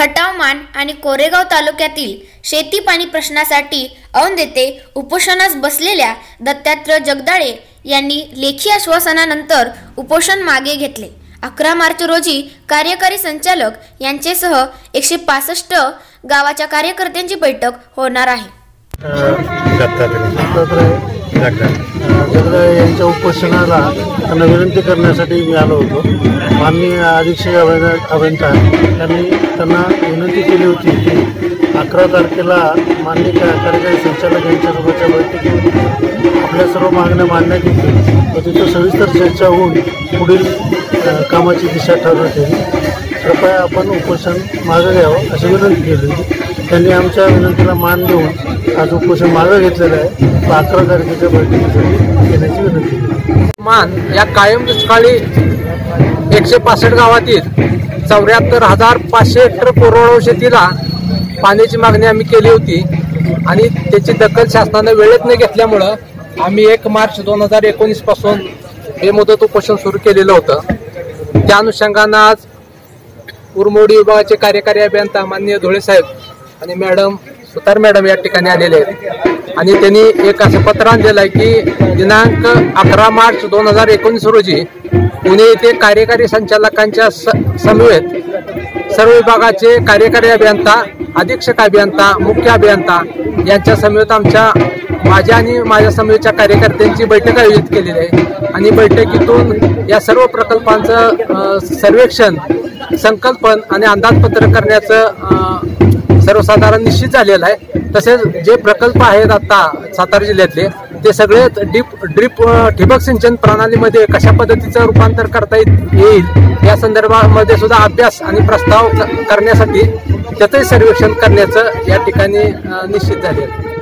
खटावमान आणि कोरेगाव तालुक्यातील शेती पाणी प्रश्नासाठी औंध येथे उपोषणास बसलेल्या दत्तात्रय जगदाळे यांनी लेखी आश्वासनानंतर उपोषण मागे घेतले. अकरा मार्च रोजी कार्यकारी संचालक यांचेसह एकशे पासष्ट गावाच्या कार्यकर्त्यांची बैठक होणार आहे. दत्तात्रय यांच्या उपोषणाला त्यांना विनंती करण्यासाठी मी आलो होतो. माननीय अधीक्षक अभियंता अभियंता त्यांनी त्यांना विनंती केली होती की अकरा तारखेला माननीय कार्यकारी संचालक यांच्यासोबतच्या बैठकीत आपल्या सर्व मागण्या मांडण्यात येतील व तिथं सविस्तर चर्चा होऊन पुढील कामाची दिशा ठरवते येईल. कृपया आपण उपोषण मागं घ्यावं अशी विनंती केली होती. त्यांनी आमच्या विनंतीला मान देऊन आज उपोषण मागं घेतलेलं आहे. अकरा तारखेच्या बैठकीसाठी विनंती मान या कायम दुष्काळी एकशे पासष्ट गावातील चौऱ्याहत्तर हजार पाचशे हेक्टर कोरडवाहू शेतीला पाण्याची मागणी आम्ही केली होती. आणि त्याची दखल शासनानं वेळेत न घेतल्यामुळं आम्ही एक मार्च दोन हजार एकोणीसपासून हे मुदत उपोषण सुरू केलेलं होतं. त्या अनुषंगानं आज उरमोडी विभागाचे कार्यकारी अभियंता माननीय धुळे साहेब आणि मॅडम सुतार मॅडम या ठिकाणी आलेले आहेत. आणि त्यांनी एक असं पत्र दिलं आहे की दिनांक अकरा मार्च दोन हजार एकोणीस रोजी पुणे येथे कार्यकारी संचालकांच्या स समवेत सर्व विभागाचे कार्यकारी अभियंता अधीक्षक अभियंता मुख्य अभियंता यांच्या समवेत आमच्या माझ्या आणि माझ्या समवेतच्या कार्यकर्त्यांची बैठक आयोजित केलेली आहे. आणि बैठकीतून या सर्व प्रकल्पांचं सर्वेक्षण संकल्पन आणि अंदाजपत्र करण्याचं सर्वसाधारण निश्चित झालेलं आहे. तसेच जे प्रकल्प आहेत आता सातारा जिल्ह्यातले ते सगळे डीप ड्रीप ठिबक सिंचन प्रणालीमध्ये कशा पद्धतीचं रूपांतर करता येत- येईल या संदर्भामध्ये सुद्धा अभ्यास आणि प्रस्ताव क- करण्यासाठी त्याचंही सर्वेक्षण करण्याचं या ठिकाणी निश्चित झालेलं आहे.